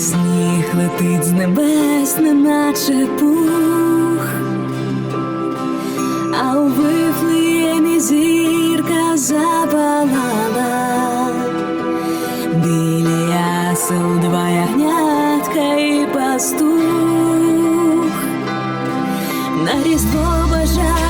сніг летить з небес, неначе пух, а у вифлеємі зірка запалала, біля ясел два ягнятка і пастух, на різдво бажає.